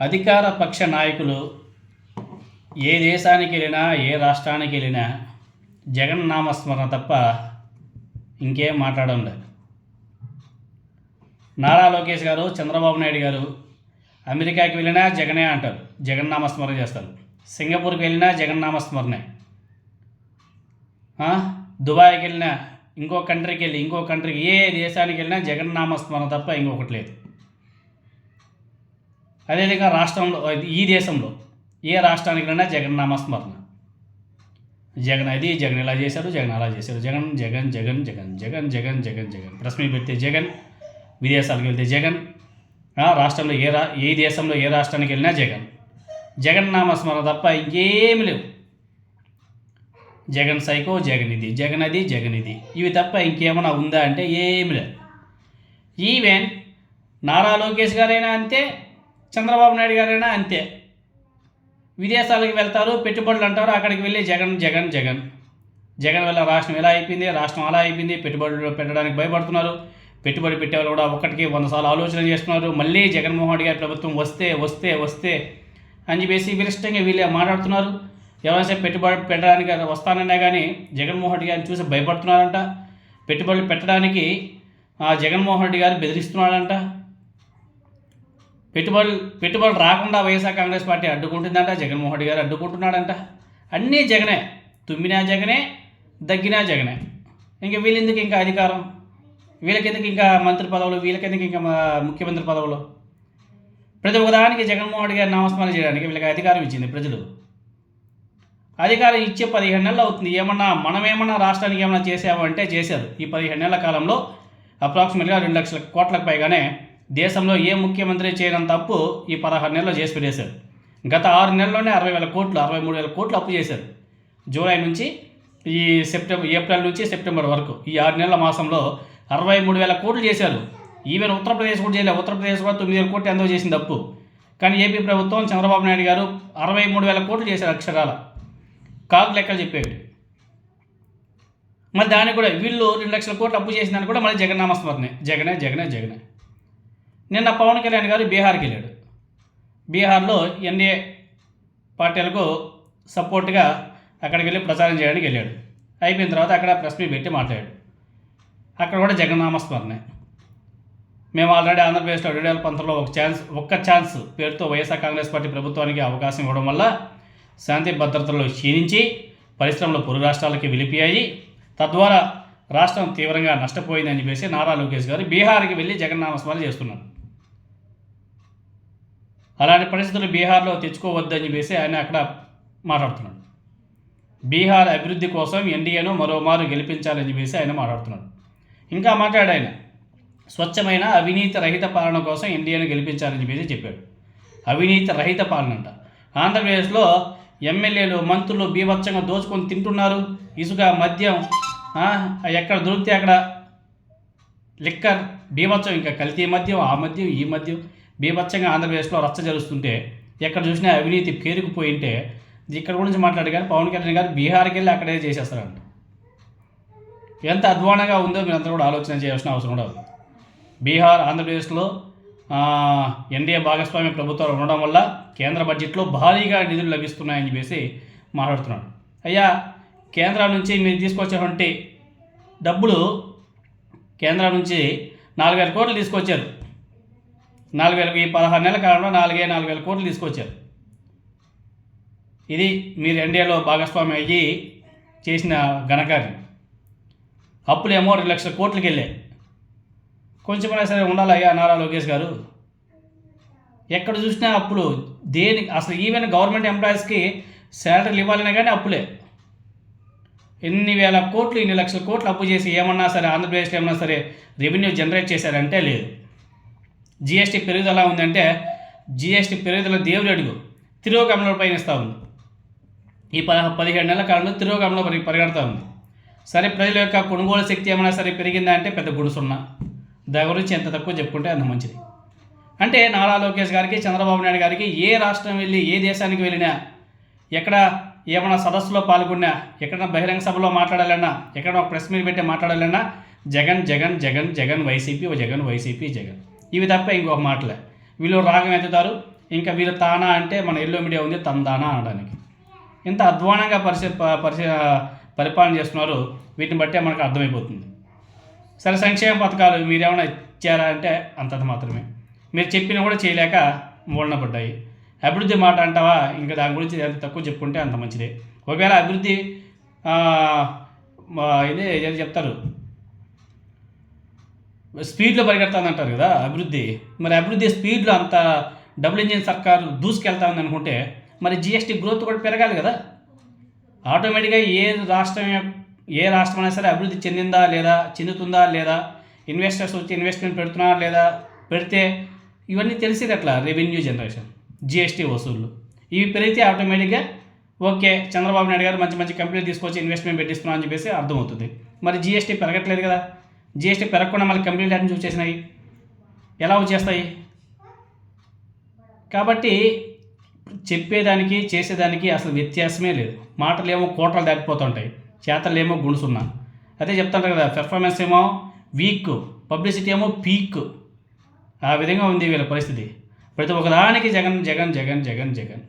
అధికార పక్ష నాయకులు ఏ దేశానికి వెళ్ళినా ఏ రాష్ట్రానికి వెళ్ళినా జగన్ నామస్మరణ తప్ప ఇంకేం మాట్లాడడం లేదు. నారా లోకేష్ గారు చంద్రబాబు నాయుడు గారు అమెరికాకి వెళ్ళినా జగనే అంటారు. జగన్ నామస్మరణ చేస్తారు. సింగపూర్కి వెళ్ళినా జగన్ నామస్మరణే. దుబాయ్కి వెళ్ళినా ఇంకో కంట్రీకి వెళ్ళి ఇంకో కంట్రీకి ఏ దేశానికి వెళ్ళినా జగన్ నామస్మరణ తప్ప ఇంకొకటి లేదు. అదేవిధంగా రాష్ట్రంలో ఈ దేశంలో ఏ రాష్ట్రానికి వెళ్ళినా జగన్ నామస్మరణ. జగన్ అది జగన్ ఇలా చేశారు జగన్ అలా చేశారు. జగన్ జగన్ జగన్ జగన్ జగన్ జగన్ జగన్ జగన్. ప్రెస్ మీట్ పెడితే జగన్ విదేశాలకు వెళ్తే జగన్ రాష్ట్రంలో ఏ రా ఏ దేశంలో ఏ రాష్ట్రానికి వెళ్ళినా జగన్. జగన్ నామస్మరణ తప్ప ఇంకేమి లేవు. జగన్ సైకో జగన్ ఇది జగన్ అది జగన్ ఇది. ఇవి తప్ప ఇంకేమైనా ఉందా అంటే ఏమి లేదు. ఈవెన్ నారా లోకేష్ గారైనా అంతే చంద్రబాబు నాయుడు గారైనా అంతే. విదేశాలకు వెళ్తారు పెట్టుబడులు అంటారు అక్కడికి వెళ్ళి జగన్ జగన్ జగన్. జగన్ వల్ల రాష్ట్రం ఎలా అయిపోయింది రాష్ట్రం అలా అయిపోయింది పెట్టుబడులు పెట్టడానికి భయపడుతున్నారు. పెట్టుబడి పెట్టేవాళ్ళు కూడా ఒకటికి వంద సార్లు ఆలోచన చేస్తున్నారు. మళ్ళీ జగన్మోహన్ రెడ్డి గారి ప్రభుత్వం వస్తే వస్తే వస్తే అని చెప్పేసి విరిష్టంగా వీళ్ళే మాట్లాడుతున్నారు. ఎవరైనా పెట్టుబడి పెట్టడానికి వస్తానన్నా కానీ జగన్మోహన్ రెడ్డి గారిని చూసి భయపడుతున్నారంట. పెట్టుబడులు పెట్టడానికి ఆ జగన్మోహన్ రెడ్డి గారు బెదిరిస్తున్నాడంట. పెట్టుబడులు పెట్టుబడులు రాకుండా వైఎస్ఆర్ కాంగ్రెస్ పార్టీ అడ్డుకుంటుందంట జగన్మోహన్ రెడ్డి గారు అడ్డుకుంటున్నాడంట. అన్నీ జగనే తుమ్మినా జగనే దగ్గినా జగనే. ఇంకా వీళ్ళెందుకు ఇంకా అధికారం? వీళ్ళకెందుకు ఇంకా మంత్రి పదవులు? వీళ్ళకెందుకు ఇంకా ముఖ్యమంత్రి పదవులు? ప్రతి ఒక్కదానికి జగన్మోహన్ రెడ్డి గారి నామస్మరణ చేయడానికి వీళ్ళకి అధికారం ఇచ్చింది ప్రజలు. అధికారం ఇచ్చే పదిహేను నెలలు అవుతుంది. ఏమన్నా మనం ఏమన్నా రాష్ట్రానికి ఏమన్నా చేసామంటే చేశారు. ఈ పదిహేను నెలల కాలంలో అప్రాక్సిమేట్గా రెండు లక్షల కోట్లకు పైగానే దేశంలో ఏ ముఖ్యమంత్రి చేయనంత అప్పు ఈ పదహారు నెలల్లో చేసి పెట్టేశారు గత ఆరు నెలల్లోనే అరవై వేల కోట్లు అరవై మూడు వేల కోట్లు అప్పు చేశారు జూలై నుంచి ఈ సెప్టెంబర్ ఏప్రిల్ నుంచి సెప్టెంబర్ వరకు ఈ ఆరు నెలల మాసంలో అరవై మూడు వేల కోట్లు చేశారు ఈవెన్ ఉత్తరప్రదేశ్ కూడా చేయలేదు. ఉత్తరప్రదేశ్ కూడా తొమ్మిది వేల కోట్లు ఎంతో చేసింది అప్పు? కానీ ఏపీ ప్రభుత్వం చంద్రబాబు నాయుడు గారు అరవై మూడు వేల కోట్లు చేశారు అక్షరాల. కాకు లెక్కలు చెప్పేవి. మరి దాన్ని కూడా వీళ్ళు రెండు లక్షల కోట్లు అప్పు చేసిన కూడా మళ్ళీ జగన్నామస్మరణే జగనే జగనే జగనే. నిన్న పవన్ కళ్యాణ్ గారు బీహార్కి వెళ్ళాడు. బీహార్లో ఎన్డీఏ పార్టీలకు సపోర్ట్గా అక్కడికి వెళ్ళి ప్రచారం చేయడానికి వెళ్ళాడు. అయిపోయిన తర్వాత అక్కడ ప్రెస్ మీట్ పెట్టి మాట్లాడాడు. అక్కడ కూడా జగన్నామస్మరణే. మేము ఆల్రెడీ ఆంధ్రప్రదేశ్లో రెండు వేల పంతొమ్మిదిలో ఒక ఛాన్స్ ఒక్క ఛాన్స్ పేరుతో వైఎస్ఆర్ కాంగ్రెస్ పార్టీ ప్రభుత్వానికి అవకాశం ఇవ్వడం వల్ల శాంతి భద్రతలు క్షీణించి పరిశ్రమలు పొరుగు రాష్ట్రాలకి విలిపియాయి. తద్వారా రాష్ట్రం తీవ్రంగా నష్టపోయిందని చెప్పేసి నారా లోకేష్ గారు బీహార్కి వెళ్ళి జగన్నామస్మరణ చేస్తున్నారు. అలాంటి పరిస్థితులు బీహార్లో తెచ్చుకోవద్దని చెప్పేసి ఆయన అక్కడ మాట్లాడుతున్నాడు. బీహార్ అభివృద్ధి కోసం ఎన్డీఏను మరోమారు గెలిపించాలని చెప్పేసి ఆయన మాట్లాడుతున్నాడు. ఇంకా మాట్లాడాడు ఆయన. స్వచ్ఛమైన అవినీతి రహిత పాలన కోసం ఎన్డీఏను గెలిపించాలని చెప్పేసి చెప్పాడు. అవినీతి రహిత పాలన అంట. ఆంధ్రప్రదేశ్లో ఎమ్మెల్యేలు మంత్రులు బీభత్సంగా దోచుకొని తింటున్నారు. ఇసుక మద్యం ఎక్కడ దొరికితే అక్కడ లిక్కర్ బీభత్సం ఇంకా కల్తీ మద్యం ఆ మద్యం ఈ మద్యం బీభత్సంగా ఆంధ్రప్రదేశ్లో రచ్చ జరుస్తుంటే ఎక్కడ చూసినా అవినీతి పేరుకుపోయింటే ఇక్కడ గురించి మాట్లాడు కానీ పవన్ కళ్యాణ్ గారు బీహార్కి వెళ్ళి అక్కడే చేసేస్తారంట. ఎంత అధ్వానంగా ఉందో మీరందరూ కూడా ఆలోచన చేయాల్సిన అవసరం కూడా ఉంది బీహార్ ఆంధ్రప్రదేశ్లో ఎన్డీఏ భాగస్వామ్య ప్రభుత్వాలు ఉండడం వల్ల కేంద్ర బడ్జెట్లో భారీగా నిధులు లభిస్తున్నాయని చెప్పేసి మాట్లాడుతున్నాడు. అయ్యా కేంద్రం నుంచి మీరు తీసుకొచ్చినటువంటి డబ్బులు కేంద్రం నుంచి నాలుగు వేల కోట్లు తీసుకొచ్చారు. నాలుగు వేల ఈ పదహారు నెలల కాలంలో నాలుగే నాలుగు వేల కోట్లు తీసుకొచ్చారు. ఇది మీరు ఎన్డీఏలో భాగస్వామి అయ్యి చేసిన ఘనకార్యం. అప్పులేమో రెండు లక్షల కోట్లకి వెళ్ళాయి కొంచెమైనా సరే ఉండాలయ్యా నారా లోకేష్ గారు. ఎక్కడ చూసినా అప్పులు దేని అసలు ఈవెన్ గవర్నమెంట్ ఎంప్లాయీస్కి శాలరీలు ఇవ్వాలనే కానీ అప్పులే. ఎన్ని వేల కోట్లు ఇన్ని లక్షల కోట్లు అప్పు చేసి ఏమన్నా సరే ఆంధ్రప్రదేశ్లో ఏమన్నా సరే రెవెన్యూ జనరేట్ చేశారంటే లేదు. జిఎస్టీ పెరుగుదల ఉందంటే జిఎస్టీ పెరుగుదల దేవుడు అడుగు తిరోగమనంలో పయనిస్తూ ఉంది. ఈ పద పదిహేడు నెలల కాలంలో తిరోగమనంలో పరి పరిగెడతా ఉంది. సరే ప్రజల యొక్క కొనుగోలు శక్తి ఏమైనా సరే పెరిగిందా అంటే పెద్ద గుడుసున్నా దాని గురించి ఎంత తక్కువ చెప్పుకుంటే అంత మంచిది. అంటే నారా లోకేష్ గారికి చంద్రబాబు నాయుడు గారికి ఏ రాష్ట్రం వెళ్ళి ఏ దేశానికి వెళ్ళినా ఎక్కడ ఏమైనా సదస్సులో పాల్గొన్నా ఎక్కడైనా బహిరంగ సభలో మాట్లాడాలన్నా ఎక్కడ ఒక ప్రెస్ మీట్ పెట్టి మాట్లాడాలన్నా జగన్ జగన్ జగన్ జగన్ వైసీపీ ఓ జగన్ వైసీపీ జగన్. ఇవి తప్ప ఇంకొక మాటలే. వీళ్ళు రాగం ఎత్తుతారు ఇంకా వీళ్ళు తానా అంటే మన ఎల్లో మీడియా ఉంది తందానా అనడానికి. ఇంత అధ్వానంగా పరిశీ పరిశీ పరిపాలన చేస్తున్నారు వీటిని బట్టే మనకు అర్థమైపోతుంది. సరే సంక్షేమ పథకాలు మీరేమైనా ఇచ్చారా అంటే అంతంత మాత్రమే. మీరు చెప్పినా కూడా చేయలేక మూలన పడ్డాయి అభివృద్ధి మాట అంటావా? ఇంకా దాని గురించి ఎంత తక్కువ చెప్పుకుంటే అంత మంచిదే. ఒకవేళ అభివృద్ధి ఇది ఏదో చెప్తారు? స్పీడ్లో పరిగెడతాను అంటారు కదా అభివృద్ధి. మరి అభివృద్ధి స్పీడ్లో అంత డబుల్ ఇంజిన్ సర్కారు దూసుకెళ్తా ఉంది అనుకుంటే మరి జిఎస్టీ గ్రోత్ కూడా పెరగాలి కదా. ఆటోమేటిక్గా ఏ రాష్ట్రం ఏ రాష్ట్రం అయినా సరే అభివృద్ధి చెందిందా లేదా చెందుతుందా లేదా ఇన్వెస్టర్స్ వచ్చి ఇన్వెస్ట్మెంట్ పెడుతున్నారా లేదా పెడితే ఇవన్నీ తెలిసేది అట్లా రెవెన్యూ జనరేషన్ జిఎస్టీ వసూళ్ళు ఇవి పెరిగితే ఆటోమేటిక్గా ఓకే చంద్రబాబు నాయుడు గారు మంచి మంచి కంపెనీలు తీసుకొచ్చి ఇన్వెస్ట్మెంట్ పెట్టిస్తున్నా అని చెప్పేసి అర్థమవుతుంది. మరి జిఎస్టీ పెరగట్లేదు కదా. జిఎస్టీ పెరగకుండా మళ్ళీ కంపెనీలు అన్ని చూసేసినాయి ఎలా వచ్చేస్తాయి కాబట్టి చెప్పేదానికి చేసేదానికి అసలు వ్యత్యాసమే లేదు. మాటలు ఏమో కోటలు దాటిపోతుంటాయి. చేతలు ఏమో గుణసున్నా. అదే చెప్తాను కదా పెర్ఫార్మెన్స్ ఏమో వీక్ పబ్లిసిటీ ఏమో పీక్ ఆ విధంగా ఉంది వీళ్ళ పరిస్థితి. ప్రతి ఒక్కదానికి జగన్ జగన్ జగన్ జగన్ జగన్.